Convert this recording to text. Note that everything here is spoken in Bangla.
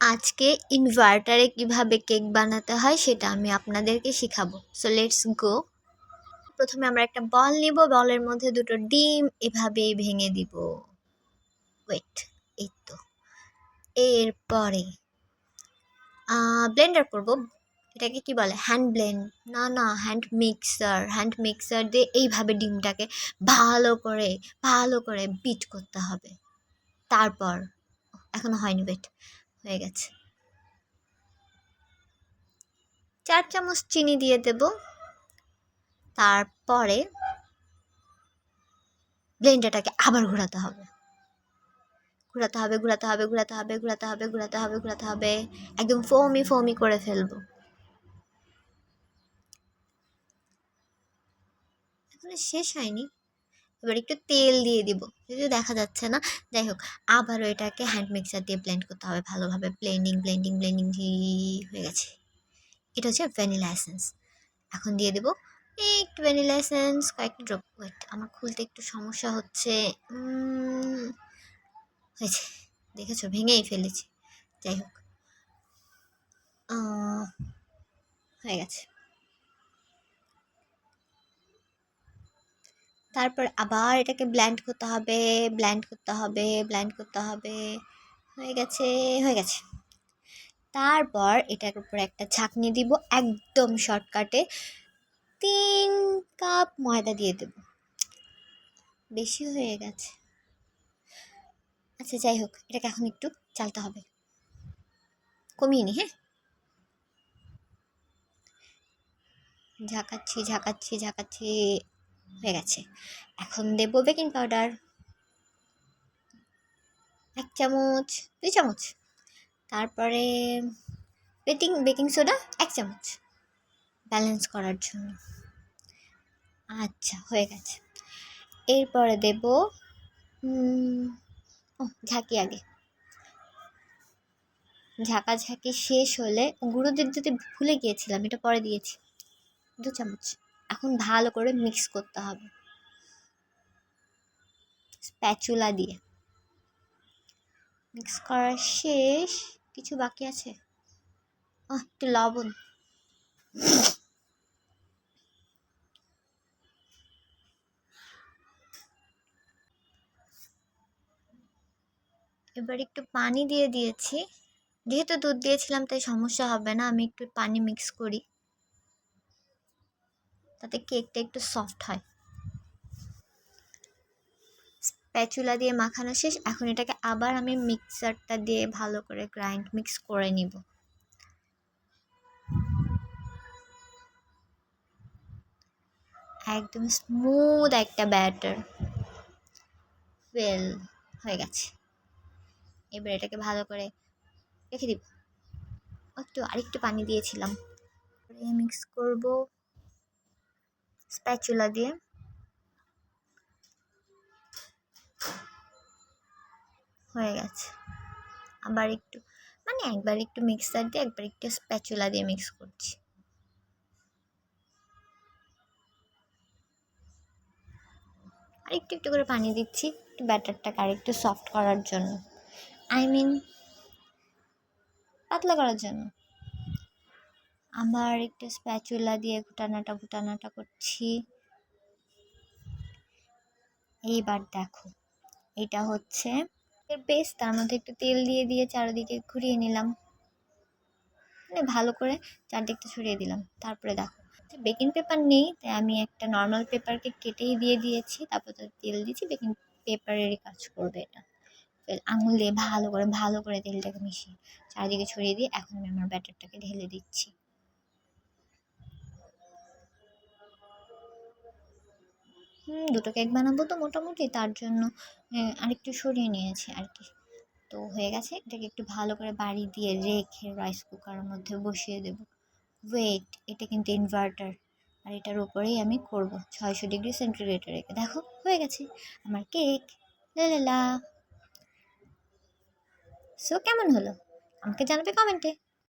আজকে ইনভার্টারে কীভাবে কেক বানাতে হয় সেটা আমি আপনাদেরকে শেখাবো। সো লেটস গো প্রথমে আমরা একটা বল নিব বলের মধ্যে দুটো ডিম, এভাবেই ভেঙে দিব। ওয়েট এই তো। এরপরে ব্লেন্ডার করব। এটাকে কি বলে? হ্যান্ড ব্লেন্ড না না হ্যান্ড মিক্সার হ্যান্ড মিক্সার দিয়ে এইভাবে ডিমটাকে ভালো করে ভালো করে বিট করতে হবে। তারপর, এখনও হয়নি ওয়েট হয়ে গেছে। চার চামচ চিনি দিয়ে দেব। তারপরে ব্লেন্ডারটাকে আবার ঘোরাতে হবে। ঘোরাতে হবে ঘোরাতে হবে ঘোরাতে হবে ঘোরাতে হবে ঘোরাতে হবে ঘোরাতে হবে। একদম ফোমি ফোমি করে ফেলব। এখনও শেষ হয়নি। এবার একটু তেল দিয়ে দিব। যদি দেখা যাচ্ছে না? যাই হোক, আবারও এটাকে হ্যান্ড মিক্সার দিয়ে ব্লেন্ড করতে হবে ভালোভাবে। ব্লেন্ডিং ব্লেন্ডিং ব্লেন্ডিং হয়ে গেছে। এটা হচ্ছে ভ্যানিলা এসেন্স এখন দিয়ে দেবো একটু ভ্যানিলা এসেন্স কয়েকটা ড্রপ ওয়েট আমার খুলতে একটু সমস্যা হচ্ছে। হয়েছে। দেখেছ? ভেঙেই ফেলেছি। যাই হোক। হয়ে গেছে। তারপর আবার এটাকে ব্ল্যান্ড করতে হবে ব্ল্যান্ড করতে হবে ব্ল্যান্ড করতে হবে। হয়ে গেছে হয়ে গেছে। তারপর এটার উপর একটা ছাঁকনি দিব, একদম শর্টকাটে তিন কাপ ময়দা দিয়ে দেব। বেশি হয়ে গেছে। আচ্ছা যাই হোক, এটাকে এখন একটু চালতে হবে। কমিয়ে নি হ্যাঁ? ঝাঁকাচ্ছি ঝাঁকাচ্ছি ঝাঁকাচ্ছি। হয়ে গেছে। এখন দেবো বেকিং পাউডার এক চামচ, দুই চামচ। তারপরে বেকিং বেকিং সোডা এক চামচ। ব্যালেন্স করার জন্য। আচ্ছা হয়ে গেছে। এরপরে দেব ও, ঝাঁকি আগে। ঝাঁকাঝাঁকি শেষ হলে গুঁড়ো দিতে ভুলে গিয়েছিলাম, এটা পরে দিয়েছি। দু চামচ। এখন ভালো করে মিক্স করতে হবে। স্প্যাচুলা দিয়ে। মিক্স করা শেষ। কিছু বাকি আছে? একটু লবণ। এবার একটু পানি দিয়ে দিয়েছি। যেহেতু দুধ দিয়েছিলাম, তাই সমস্যা হবে না। আমি একটু পানি মিক্স করি। তাতে কেকটা একটু সফট হয়। স্প্যাচুলা দিয়ে মাখানো শেষ, এখন এটাকে আবার আমি মিক্সারটা দিয়ে ভালো করে গ্রাইন্ড মিক্স করে নিব। একদম স্মুথ একটা ব্যাটার ওয়েল হয়ে গেছে। এবার এটাকে ভালো করে রেখে দিব। একটু আরেকটু পানি দিয়েছিলাম। মিক্স করব। স্প্যাচুলা দিয়ে। হয়ে গেছে। আবার একটু মানে একবার একটু মিক্সার দিয়ে, একবার একটু স্প্যাচুলা দিয়ে মিক্স করছি। আর একটু একটু করে পানি দিচ্ছি, একটু ব্যাটারটাকে আর একটু সফট করার জন্য। আই মিন পাতলা করার জন্য। আবার একটু স্প্যাচুলা দিয়ে ঘুটানাটা ঘুটানাটা করছি। এইবার দেখো, এটা হচ্ছে পেস্ট তার মধ্যে একটু তেল দিয়ে দিয়ে চারিদিকে ঘুরিয়ে নিলাম। মানে ভালো করে চারদিকটা ছড়িয়ে দিলাম। তারপরে দেখো বেকিং পেপার নেই, তাই আমি একটা নর্মাল পেপারকে কেটেই দিয়ে দিয়েছি। তারপর তো তেল দিয়েছি বেকিং পেপারেরই কাজ করবে এটা। আঙুল দিয়ে ভালো করে ভালো করে তেলটাকে মিশিয়ে চারিদিকে ছড়িয়ে দিয়ে এখন আমি আমার ব্যাটারটাকে ঢেলে দিচ্ছি। দুটো কেক বানাবো তো মোটামুটি, তার জন্য আরেকটু সরিয়ে নিয়েছি আর কি তো হয়ে গেছে, এটাকে একটু ভালো করে বাড়ি দিয়ে রেখে রাইস কুকারের মধ্যে বসিয়ে দেব। ওয়েট এটা কিন্তু ইনভার্টার আর এটার উপরেই আমি করব। ছয়শো ডিগ্রি সেন্টিগ্রেডে রেখে দেখো, হয়ে গেছে, আমার কেক লা সো কেমন হলো? আমাকে জানাবে কমেন্টে